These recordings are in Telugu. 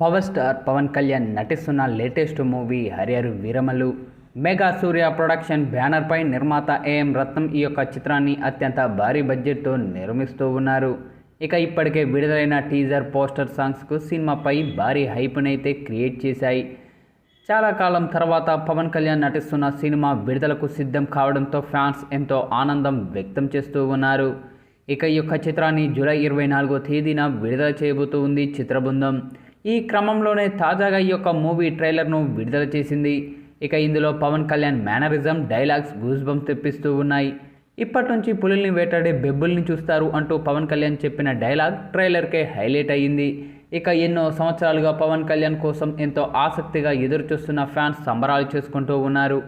పవర్ స్టార్ పవన్ కళ్యాణ్ నటిస్తున్న latest movie Harihara Veeramallu Mega Surya production బ్యానర్పై నిర్మాత ఏఎం రత్నం ఈ యొక్క చిత్రాన్ని అత్యంత భారీ బడ్జెట్తో నిర్మిస్తూ ఉన్నారు. ఇక ఇప్పటికే విడుదలైన టీజర్ పోస్టర్ సాంగ్స్కు సినిమాపై భారీ హైప్నైతే క్రియేట్ చేశాయి. చాలా కాలం తర్వాత పవన్ కళ్యాణ్ నటిస్తున్న సినిమా విడుదలకు సిద్ధం కావడంతో ఫ్యాన్స్ ఎంతో ఆనందం వ్యక్తం చేస్తూ ఉన్నారు. ఇక ఈ యొక్క చిత్రాన్ని జూలై ఇరవై నాలుగో తేదీన విడుదల చేయబోతూ ఉంది చిత్రబృందం. ఈ క్రమంలోనే తాజాగా ఈ యొక్క మూవీ ట్రైలర్ను విడుదల చేసింది. ఇక ఇందులో Pawan Kalyan mannerism dialogues goose bumps తెప్పిస్తూ ఉన్నాయి. ఇప్పటి నుంచి పులుల్ని వేటాడే బెబ్బుల్ని చూస్తారు అంటూ పవన్ కళ్యాణ్ చెప్పిన డైలాగ్ ట్రైలర్కే హైలైట్ అయ్యింది. ఇక ఎన్నో సంవత్సరాలుగా పవన్ కళ్యాణ్ కోసం ఎంతో ఆసక్తిగా ఎదురుచూస్తున్న ఫ్యాన్స్ సంబరాలు చేసుకుంటూ ఉన్నారు.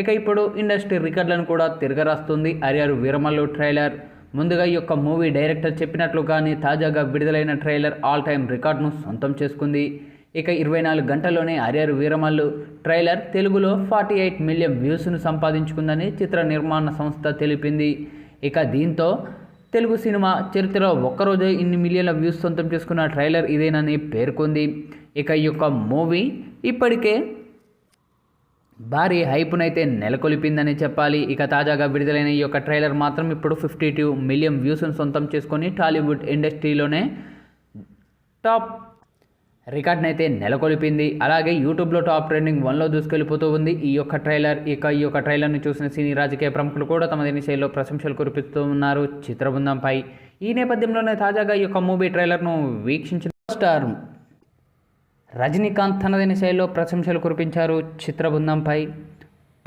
ఇక ఇప్పుడు ఇండస్ట్రీ రికార్డులను కూడా తిరగరాస్తుంది అరియారు వీరమల్లు ట్రైలర్. ముందుగా ఈ యొక్క మూవీ డైరెక్టర్ చెప్పినట్లుగానే తాజాగా విడుదలైన ట్రైలర్ ఆల్ టైమ్ రికార్డును సొంతం చేసుకుంది. ఇక ఇరవై నాలుగు గంటల్లోనే అరియర్ వీరమల్లు ట్రైలర్ తెలుగులో ఫార్టీ ఎయిట్ మిలియన్ వ్యూస్ను సంపాదించుకుందని చిత్ర నిర్మాణ సంస్థ తెలిపింది. ఇక దీంతో తెలుగు సినిమా చరిత్రలో ఒక్కరోజే ఇన్ని మిలియన్ల వ్యూస్ సొంతం చేసుకున్న ట్రైలర్ ఇదేనని పేర్కొంది. ఇక ఈ యొక్క మూవీ ఇప్పటికే భారీ హైపునైతే నెలకొల్పిందని చెప్పాలి. ఇక తాజాగా విడుదలైన ఈ యొక్క ట్రైలర్ మాత్రం ఇప్పుడు ఫిఫ్టీ టూ మిలియన్ వ్యూస్ను సొంతం చేసుకొని టాలీవుడ్ ఇండస్ట్రీలోనే టాప్ రికార్డ్ని అయితే నెలకొల్పింది. అలాగే యూట్యూబ్లో టాప్ ట్రెండింగ్ వన్లో దూసుకెళ్ళిపోతూ ఉంది ఈ యొక్క ట్రైలర్. ఇక ఈ యొక్క ట్రైలర్ని చూసిన సినీ రాజకీయ ప్రముఖులు కూడా తమ దిన శైలిలో ప్రశంసలు కురిపిస్తూ ఉన్నారు చిత్రబృందంపై. ఈ నేపథ్యంలోనే తాజాగా ఈ యొక్క మూవీ ట్రైలర్ను వీక్షించిన స్టార్ రజనీకాంత్ తనదైన శైలిలో ప్రశంసలు కురిపించారు చిత్రబృందంపై.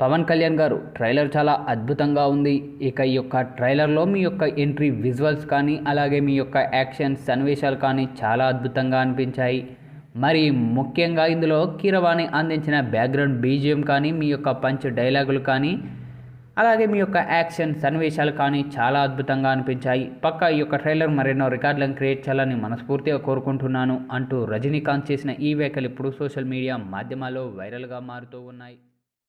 పవన్ కళ్యాణ్ గారు ట్రైలర్ చాలా అద్భుతంగా ఉంది. ఇక ఈ యొక్క ట్రైలర్లో మీ యొక్క ఎంట్రీ విజువల్స్ కానీ అలాగే మీ యొక్క యాక్షన్ సన్నివేశాలు కానీ చాలా అద్భుతంగా అనిపించాయి. మరి ముఖ్యంగా ఇందులో కీరవాణి అందించిన బ్యాక్గ్రౌండ్ బీజిఎం కానీ మీ యొక్క పంచ్ డైలాగులు కానీ అలాగే మీ యొక్క యాక్షన్ సన్నివేశాలు కానీ చాలా అద్భుతంగా అనిపించాయి. పక్క ఈ యొక్క ట్రైలర్ మరెన్నో రికార్డులను క్రియేట్ చేయాలని మనస్ఫూర్తిగా కోరుకుంటున్నాను అంటూ రజనీకాంత్ చేసిన ఈ వ్యాఖ్యలు ఇప్పుడు సోషల్ మీడియా మాధ్యమాల్లో వైరల్గా మారుతూ ఉన్నాయి.